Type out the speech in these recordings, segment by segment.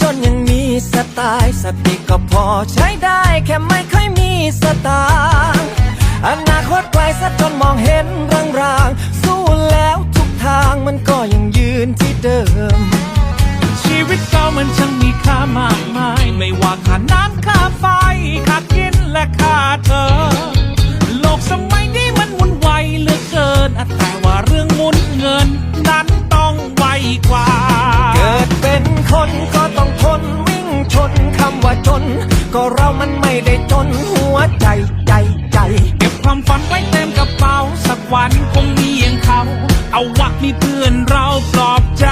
จนยังมีสไตล์สัก็พอใช้ได้แค่ไม่ค่อยมีสตางค์อนาคตไกลซะจนมองเห็นรางๆสู้แล้วทุกทางมันก็ยังยืนที่เดิม ชีวิตเรามันช่างมีค่ามากมาย ไม่ว่าค่าน้ำค่าไฟค่ากินและค่าเธอโลกสมัยนี้มันหมุนไวเหลือเกินแต่ว่าเรื่องมุนเงินนั้นต้องไวกว่า ไม่ได้จนหัวใจใจใจ เก็บความฝันไว้เต็มกระเป๋า สักวันคงมีอย่างเขา เอาวักมีเพื่อนเราปลอบใจ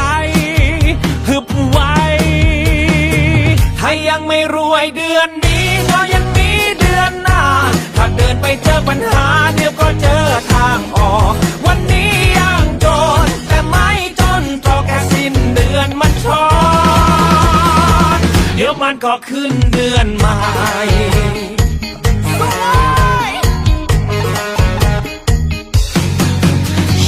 ฮึบไว้ถ้ายังไม่รวยเดือนนี้ก็ยังมีเดือนหน้า ถ้าเดินไปเจอปัญหาเดี๋ยวก็ มันก็ขึ้นเดือนใหม่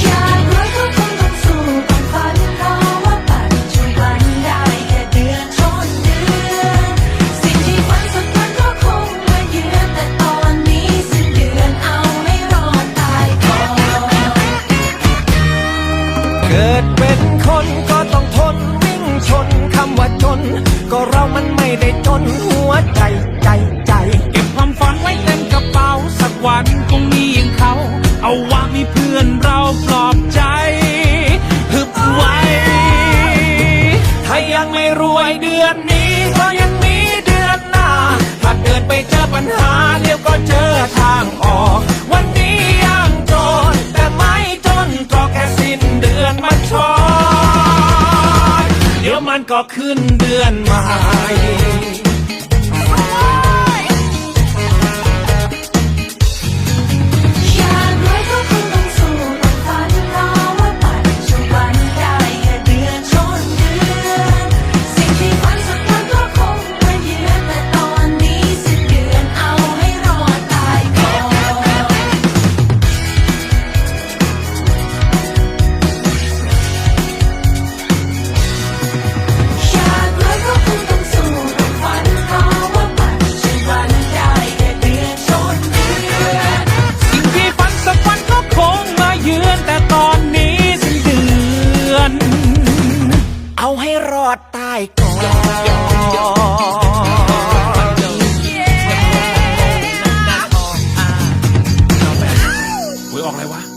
อยากรวยก็คงต้องสู้ต้องฝันเพราะว่าปัจจุบันไดแค่เดือนชนเดือนสิ่งที่ฝันสักวันก็คงมาเยือนแต่ตอนนี้สิเดือนเอาให้รอตายก่อนเกิดเป็นคนก็ต้องทนวิ่งชนคำว่าจน ก็เรามันไม่ได้จนหัวใจใจใจ เก็บความฝันไว้เต็มกระเป๋าสักวันคงมีอย่างเขา เอาว่ามีเพื่อนเราปลอบใจฮึบไว้ ถ้ายังไม่รวยเดือนนี้ ก็ยังมีเดือนหน้า ถ้าเดินไปเจอปัญหา มันก็ขึ้นเดือนใหม่ ออกอะไรวะ